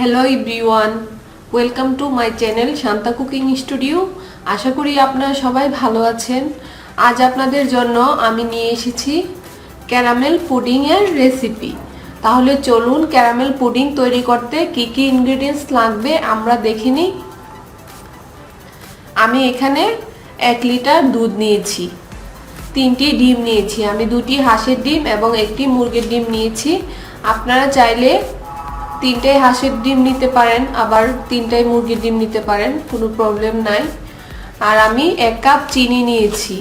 Hello everyone welcome to my channel Shanta cooking studio আশা করি আপনারা সবাই ভালো আছেন। আজ আপনাদের জন্য আমি নিয়ে এসেছি ক্যারামেল পুডিংয়ের রেসিপি তাহলে চলুন ক্যারামেল পুডিং তৈরি করতে কি কি ইনগ্রেডিয়েন্টস লাগবে আমরা দেখে নিই। আমি এখানে এক লিটার দুধ নিয়েছি, তিনটি ডিম নিয়েছি। আমি দুটি হাঁসের ডিম এবং একটি মুরগির ডিম নিয়েছি। আপনারা চাইলে তিনটাই হাঁসের ডিম নিতে পারেন, আবার তিনটাই মুরগির ডিম নিতে পারেন, কোনো প্রবলেম নাই। আর আমি এক কাপ চিনি নিয়েছি,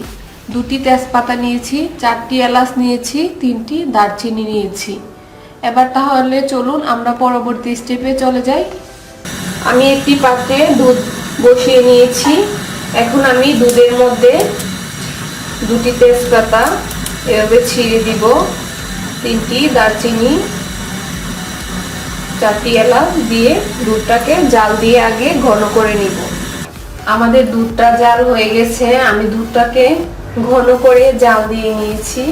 দুটি তেজপাতা নিয়েছি, চারটি এলাচ নিয়েছি, তিনটি দারচিনি নিয়েছি। এবার তাহলে চলুন আমরা পরবর্তী স্টেপে চলে যাই। আমি একটি পাত্রে দুধ বসিয়ে নিয়েছি। এখন আমি দুধের মধ্যে দুটি তেজপাতা, এভাবে ছিঁড়ে দিব। তিনটি দারচিনি চারটি এলাচ দিয়ে দুধটাকে জাল দিয়ে আগে ঘন করে নিব। আমাদের দুধটা জাল হয়ে গেছে, আমি দুধটাকে ঘন করে জাল দিয়ে নিয়েছি।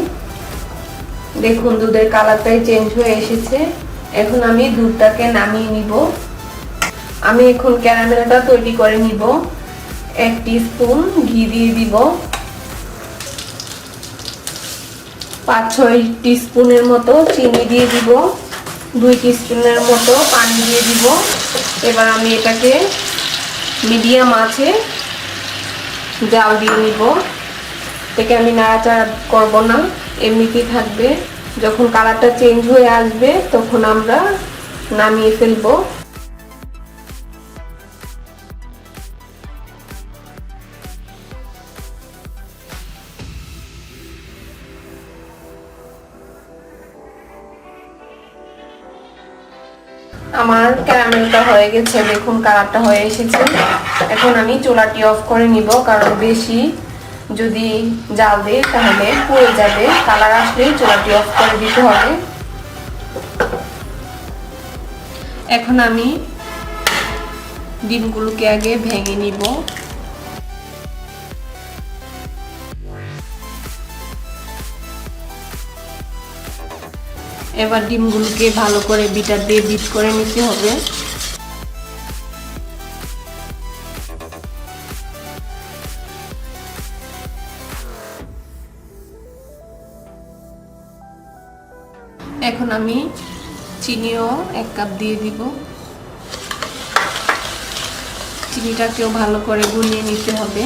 দেখুন, দুধের কালারটাই চেঞ্জ হয়ে এসেছে। এখন আমি দুধটাকে নামিয়ে নিব। আমি এখন ক্যারামেলটা তৈরি করে নিব। এক স্পুন ঘি দিয়ে দিব। পাঁচ ছয় স্পুনের মতো চিনি দিয়ে দিব। দুই স্পুনের মতো পানি দিয়ে দিব। এবার আমি এটাকে মিডিয়াম আছে জাল দিয়ে নিব। এটাকে আমি নাড়াচাড়া করব না, এমনিতেই থাকবে। যখন কালারটা চেঞ্জ হয়ে আসবে, তখন আমরা নামিয়ে ফেলব। আমার ক্যারামেলটা হয়ে গেছে, দেখুন কালারটা হয়ে এসেছে। এখন আমি চোলাটি অফ করে নিব, কারণ বেশি যদি জাল দিই তাহলে পুড়ে যাবে। কালার আসলেই চোলাটি অফ করে দিতে হবে। এখন আমি ডিমগুলোকে আগে ভেঙে নিব। এবার ডিমগুলোকে ভালো করে বিটার দিয়ে বিট করে নিতে হবে। এখন আমি চিনিও এক কাপ দিয়ে দিব। চিনিটাকেও ভালো করে গুলিয়ে নিতে হবে।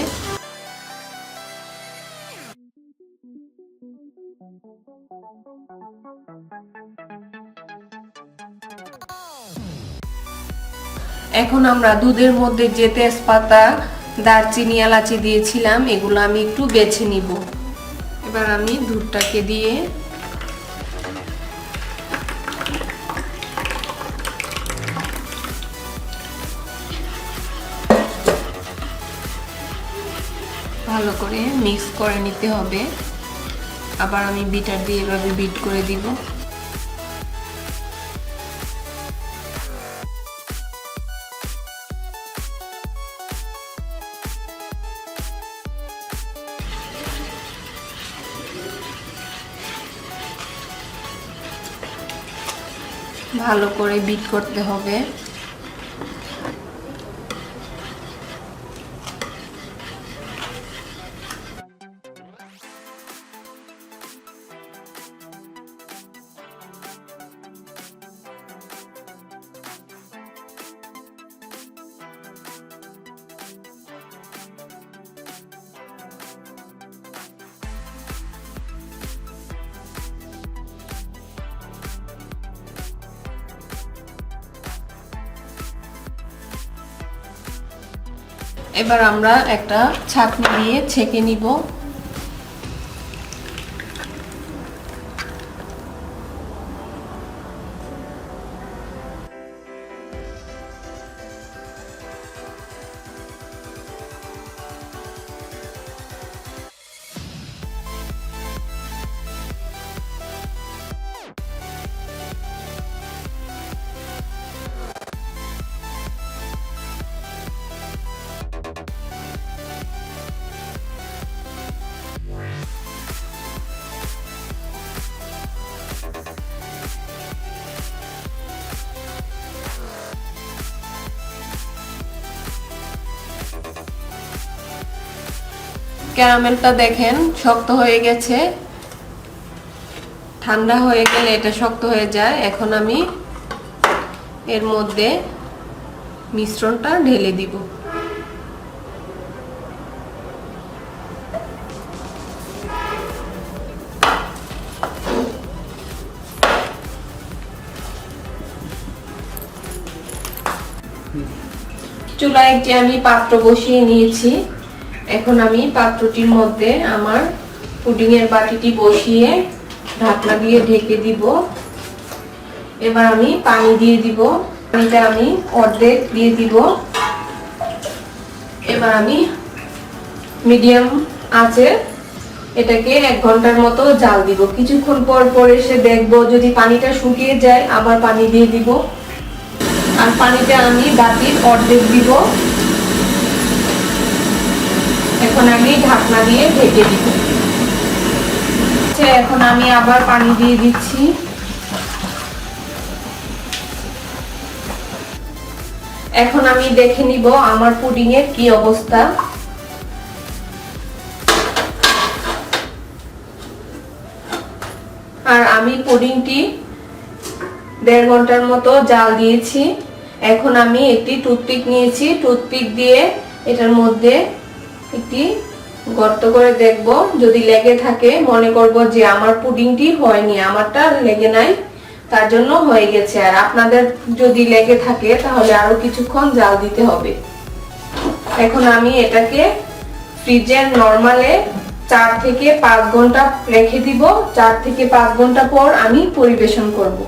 এখন আমরা দুধের মধ্যে যে তেজপাতা, দারচিনি, এলাচি দিয়েছিলাম, এগুলো আমি একটু বেছে নিব। এবার আমি দুধটাকে দিয়ে ভালো করে মিক্স করে নিতে হবে। আবার আমি বিটার দিয়ে এভাবে বিট করে দিব। ভালো করে বিট করতে হবে। এবার আমরা একটা ছাঁকনি দিয়ে ছেঁকে নিব। ক্যারামেলটা দেখেন, শক্ত হয়ে গেছে। ঠান্ডা হয়ে গেলে এটা শক্ত হয়ে যায়। এখন আমি এর মধ্যে মিশ্রণটা ঢেলে দিব। চুলায় একটি আমি পাত্র বসিয়ে নিয়েছি এখন আমি পাত্রটির মধ্যে আমার পুডিং এর বাটিটি বসিয়ে ঢাকনা দিয়ে ঢেকে দিব। এবার আমি পানি দিয়ে দিব। পানিটা আমি অর্ধেক দিয়ে দিব। এবার আমি মিডিয়াম আছে এটাকে এক ঘণ্টার মতো জাল দিব। কিছুক্ষণ পর পর এসে দেখব যদি পানিটা শুকিয়ে যায়, আবার পানি দিয়ে দিব। আর পানিটা আমি বাটির অর্ধেক দিব। এখন আমি ঢাকনা দিয়ে ঢেকে দিব আচ্ছা, এখন আমি আবার পানি দিয়ে দিচ্ছি। এখন আমি দেখে নিব আমার পুডিং এর কি অবস্থা। আর আমি পুডিংটি দেড় ঘণ্টার মতো জাল দিয়েছি। এখন আমি একটি টুথপিক নিয়েছি। টুথপিক দিয়ে এটার মধ্যে একটি গর্ত করে দেখব। যদি লেগে থাকে, মনে করব যে আমার পুডিংটি হয়নি, আমারটা লেগে নাই, তার জন্য হয়ে গেছে। আর আপনাদের যদি লেগে থাকে, তাহলে আরও কিছুক্ষণ জাল দিতে হবে। এখন আমি এটাকে ফ্রিজের নর্মালে চার থেকে পাঁচ ঘণ্টা রেখে দিব। চার থেকে পাঁচ ঘণ্টা পর আমি পরিবেশন করব।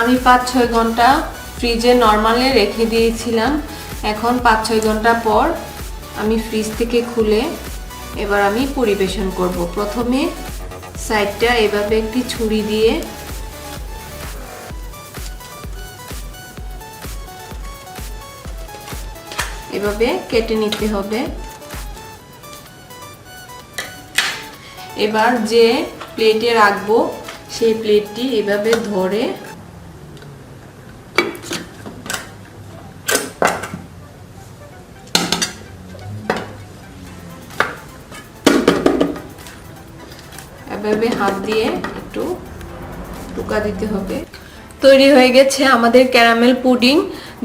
আমি পাঁচ ছয় ঘণ্টা ফ্রিজে নর্মালে রেখে দিয়েছিলাম। এখন পাঁচ ছয় ঘণ্টা পর আমি ফ্রিজ থেকে খুলে এবার আমি পরিবেশন করব। প্রথমে সাইডটা এভাবে একটি ছুরি দিয়ে এভাবে কেটে নিতে হবে। এবার যে প্লেটে রাখব, সেই প্লেটটি এভাবে ধরে এভাবে হাত দিয়ে একটু টুকা দিতে হবে। তৈরি হয়ে গেছে আমাদের ক্যারামেল পুডিং।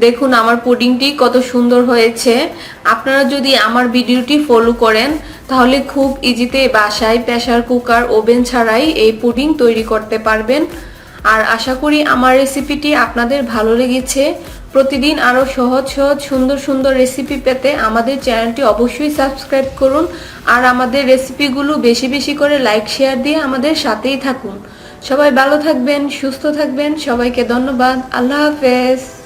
দেখুন, আমার পুডিংটি কত সুন্দর হয়েছে। আপনারা যদি আমার ভিডিওটি ফলো করেন, তাহলে খুব ইজিতে বাসায় প্রেশার কুকার, ওভেন ছাড়াই এই পুডিং তৈরি করতে পারবেন। আর আশা করি আমার রেসিপিটি আপনাদের ভালো লেগেছে। প্রতিদিন আরও সহজ সহজ, সুন্দর সুন্দর রেসিপি পেতে আমাদের চ্যানেলটি অবশ্যই সাবস্ক্রাইব করুন আর আমাদের রেসিপিগুলো বেশি বেশি করে লাইক শেয়ার দিয়ে আমাদের সাথেই থাকুন। সবাই ভালো থাকবেন, সুস্থ থাকবেন, সবাইকে ধন্যবাদ। আল্লাহ হাফেজ।